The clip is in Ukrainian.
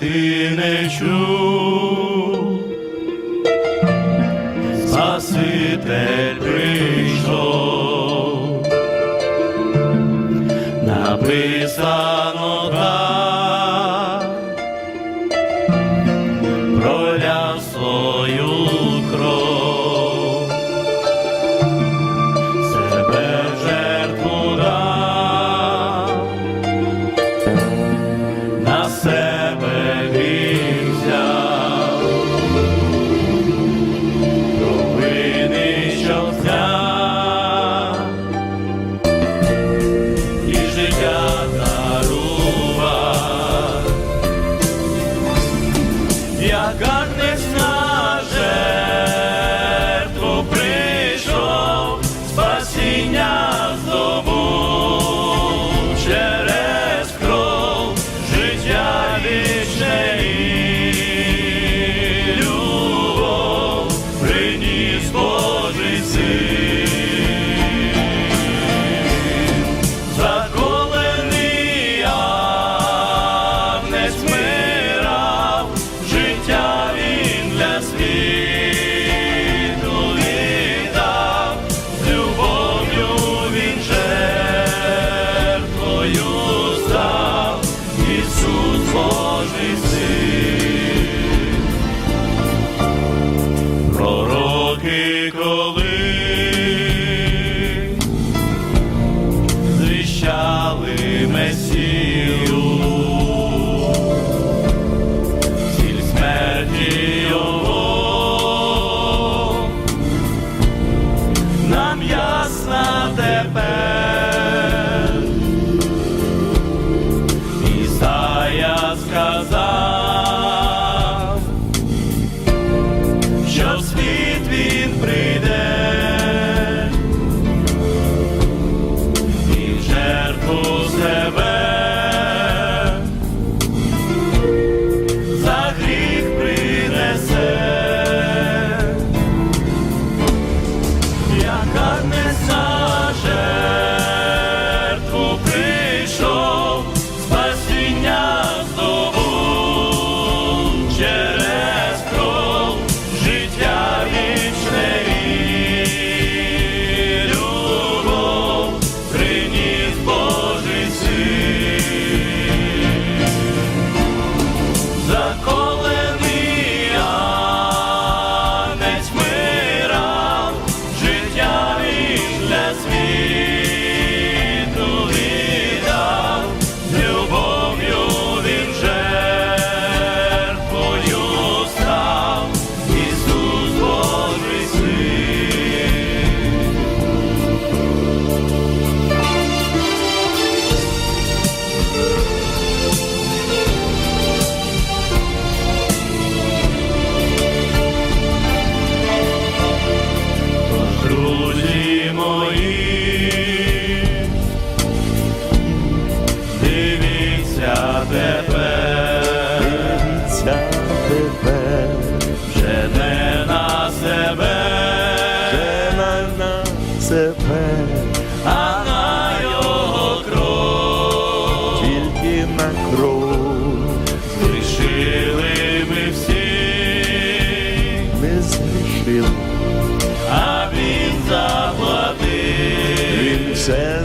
ти не чув, Спаситель прийшов, написав. goodness knows. Яка несе жертву прийшов, спасіння здобув через кров, життя вічне приніс Божий син. Мої, дивіться тепер, Дивіться тебе, вже не на себе, вже на на себе, а на його кров. тільки на кров. Зрішили ми всі, ми зрішили said